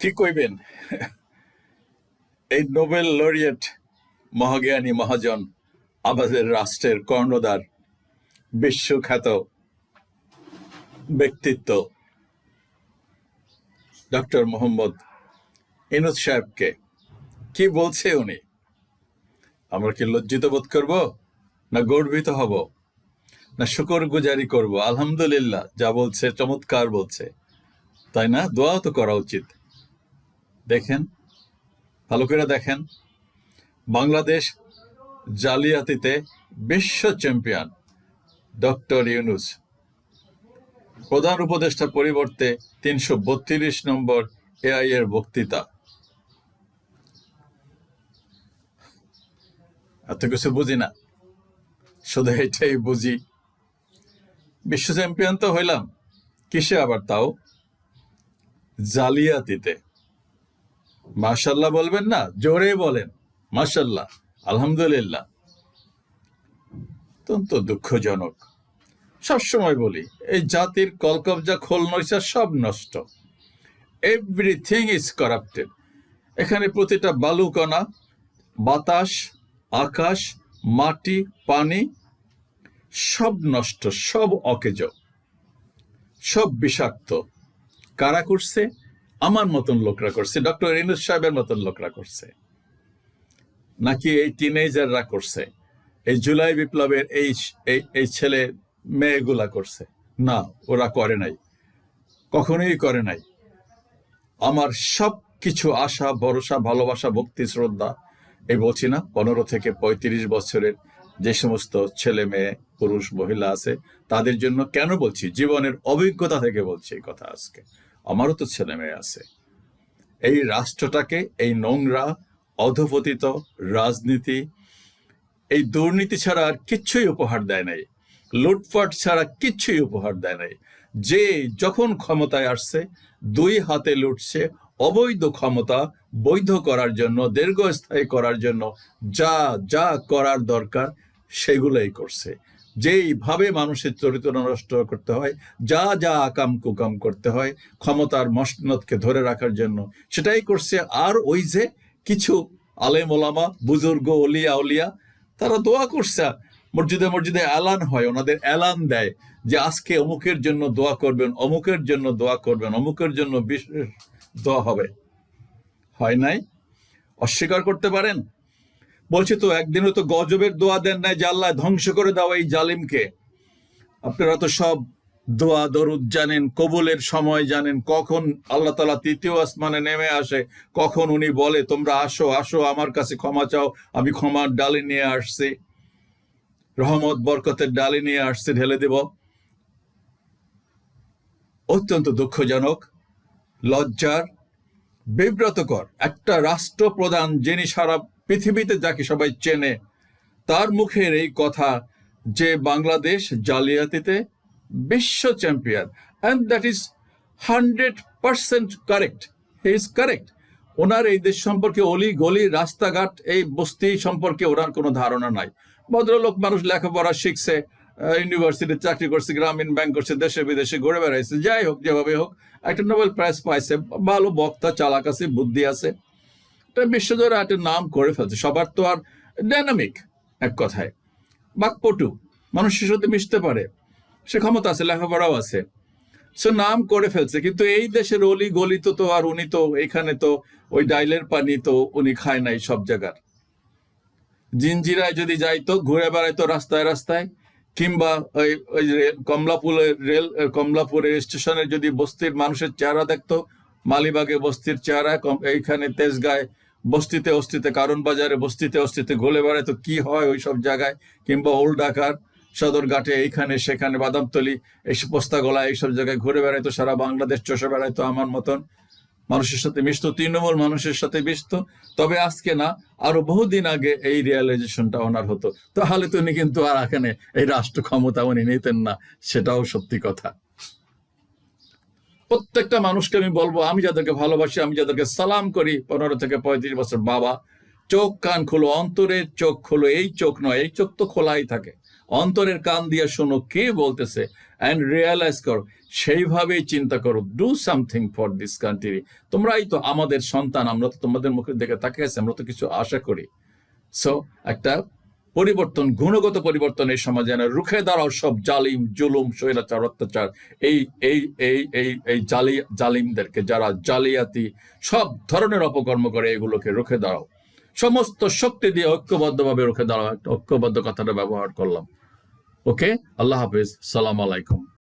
কি কইবেন? এই নোবেল লরিয়েট মহাজ্ঞানী মহাজন, আমাদের রাষ্ট্রের কর্ণধার, বিশ্বখ্যাত ব্যক্তিত্ব, ডক্টর মোহাম্মদ ইনুজ সাহেবকে। কি বলছে উনি? আমরা কি লজ্জিত বোধ করব? না গর্বিত হব? না শুকর গুজারি করব? আলহামদুলিল্লাহ, যা বলছে, চমৎকার বলছে। তাই না? দোয়াও তো করা উচিত। দেখেন, ভালো করে দেখেন। বাংলাদেশ জালিয়াতিতে বিশ্ব চ্যাম্পিয়ন ডক্টর ইউনুস। প্রধান উপদেষ্টা পরিবর্তে তিনশো বত্রিশ নম্বর এআই এর বক্তৃতা। এত কিছু বুঝি না। শুধু এটাই বুঝি। বিশ্ব চ্যাম্পিয়ন তো হইলাম, কিসে আবার তাও? জালিয়াতিতে। মাশাল্লাহ বলবেন না, জোরে বলেন, মাশাল্লাহ, আলহামদুলিল্লাহ। অত্যন্ত দুঃখজনক। সবসময় বলি, এই জাতির কলকবজা খোল নৈশা সব নষ্ট। এভরিথিং ইজ করাপ্টেড এখানে প্রতিটা বালুকণা, বাতাস, আকাশ, মাটি, পানি, সব নষ্ট, সব অকেজ, সব বিষাক্ত। কারা করছে? আমার মতন লোকরা করছে, ডক্টর ইনুস সাহেবের মতন লোকরা করছে, নাকি এই টিনেজাররা করছে, এই জুলাই বিপ্লবের এই এই ছেলে মেয়েগুলা করছে। না, ওরা করে নাই, কখনোই করে নাই। আমার সব কিছু আশা, ভরসা, ভালোবাসা, ভক্তি, শ্রদ্ধা, এই বলছি না, পনেরো থেকে পঁয়ত্রিশ বছরের যে সমস্ত ছেলে মেয়ে, পুরুষ, মহিলা আছে, তাদের জন্য কেন বলছি? জীবনের অভিজ্ঞতা থেকে বলছি এই কথা আজকে। আমারও তো ছেলে মেয়ে আছে। এই রাষ্ট্রটাকে, এই নোংরা, অধপতিত রাজনীতি, এই দুর্নীতি ছাড়া আর কিচ্ছুই উপহার দেয় নাই। লুটপাট ছাড়া কিচ্ছুই উপহার দেয় নাই। যে যখন ক্ষমতায় আসছে, দুই হাতে লুটছে অবৈধ ক্ষমতা বৈধ করার জন্য, দীর্ঘস্থায়ী করার জন্য, যা যা করার দরকার, সেগুলোই করছে। যেইভাবে মানুষের চরিত্র নষ্ট করতে হয়, যা যা আকাম কুকাম করতে হয়, ক্ষমতার মসনদকে ধরে রাখার জন্য, সেটাই করছে। আর ওই যে কিছু আলেম ওলামা, বুজুর্গ, অলিয়া উলিয়া তারা দোয়া করছে। মসজিদে মসজিদে অ্যালান হয়, ওনাদের অ্যালান দেয় যে আজকে অমুকের জন্য দোয়া করবেন, অমুকের জন্য দোয়া করবেন, অমুকের জন্য বিশেষ দোয়া হবে। হয় নাই? অস্বীকার করতে পারেন? বলছি তো, একদিনও তো গজবের দোয়া দেন নাই যে আল্লাহ ধ্বংস করে দাও এই জালিমকে। আপনারা তো সব দোয়া দরুদ জানেন, কবুলের সময় জানেন, কখন আল্লাহ তালা তৃতীয় আসমানে নেমে আসে, কখন উনি বলে, তোমরা আসো আসো, আমার কাছে ক্ষমা চাও, আমি ক্ষমার ডালি নিয়ে আসছি। রহমত, বরকতের ডালি নিয়ে আসছে, ঢেলে দেব। অত্যন্ত দুঃখজনক, লজ্জার, বিব্রতকর একটা রাষ্ট্রপ্রধান যিনি সারা পৃথিবীতে যাকে সবাই চেনে, তার মুখের এই কথা যে বাংলাদেশ জালিয়াতিতে বিশ্ব champion and that is hundred percent correct is correct ওনার এই দেশ সম্পর্কে অলি গলি রাস্তাঘাট, এই বস্তি সম্পর্কে ওনার কোনো ধারণা নাই। ভদ্রলোক মানুষ লেখাপড়া শিখছে ইউনিভার্সিটি চাকরি করছে, গ্রামীণ ব্যাংক করছে, দেশে বিদেশে ঘুরে বেড়াইছে, যাই হোক যেভাবে হোক, একটা নোবেল প্রাইজ পাইছে, ভালো বক্তা, চালাক আছে, বুদ্ধি আছে। এটা বিশ্বজোড়া একটা নাম করে ফেলছে। সবার তো আর ডাইনামিক এক কথায়। বাকপটু মানুষের সাথে মিশতে পারে। সে ক্ষমতা আছে, লেখাপড়াও আছে। সে নাম করে ফেলছে, কিন্তু এই দেশের অলি গলি তো আর উনি তো এখানে তো ওই ডাইলের পানি তো উনি খায় নাই সব জায়গার। জিনজিরায় যদি যাইতো ঘুরে বেড়াইতো রাস্তায় রাস্তায়, কিংবা ওই ওই কমলাপুরের রেল, কমলাপুরের স্টেশনের যদি বস্তির মানুষের চেহারা দেখতো, মালিবাগে বস্তির চেহারা এইখানে তেজগায় বস্তিতে অস্তিতে কারণ বাজারে বস্তিতে অস্তিতে ঘুরে বেড়ায়, তো কি হয় ওই সব জায়গায়? কিংবা ওল্ড ঢাকার সদরঘাটে এইখানে, সেখানে বাদামতলি এই পোস্তাগোলা এইসব জায়গায় ঘুরে বেড়াইতো সারা বাংলাদেশ চষে বেড়াইতো আমার মতন মানুষের সাথে মিশতো, তৃণমূল মানুষের সাথে মিশতো। তবে আজকে না, আরও বহুদিন আগে এই রিয়ালাইজেশনটা ওনার হতো। তাহলে তো উনি কিন্তু আর এখানে এই রাষ্ট্র ক্ষমতা উনি নিতেন না, সেটাও সত্যি কথা। প্রত্যেকটা মানুষকে আমি বলব, আমি যাদেরকে ভালোবাসি, আমি যাদেরকে সালাম করি, পনেরো থেকে পঁয়ত্রিশ বছর বাবা, চোখ কান খোলো অন্তরের চোখ খোলো, এই চোখ নয়, এই চোখ তো খোলাই থাকে। অন্তরের কান দিয়ে শোনো কে বলতেছে অ্যান্ড রিয়েলাইজ করো, সেইভাবেই চিন্তা করো do something for this country তোমরাই তো আমাদের সন্তান, আমরা তো তোমাদের মুখের দিকে তাকিয়ে আছি, আমরা তো কিছু আশা করি। সো একটা পরিবর্তন, গুণগত পরিবর্তন এই সমাজে আনা, রুখে দাঁড়াও সব জালিম, জুলুম, স্বৈরাচার, অত্যাচার। এই এই এই এই এই জালি, জালিমদেরকে যারা জালিয়াতি, সব ধরনের অপকর্ম করে এগুলোকে রুখে দাঁড়াও। সমস্ত শক্তি দিয়ে ঐক্যবদ্ধভাবে রুখে দাঁড়াও। একটা ঐক্যবদ্ধ কথাটা ব্যবহার করলাম। ওকে? আল্লাহ হাফিজ। সালাম আলাইকুম।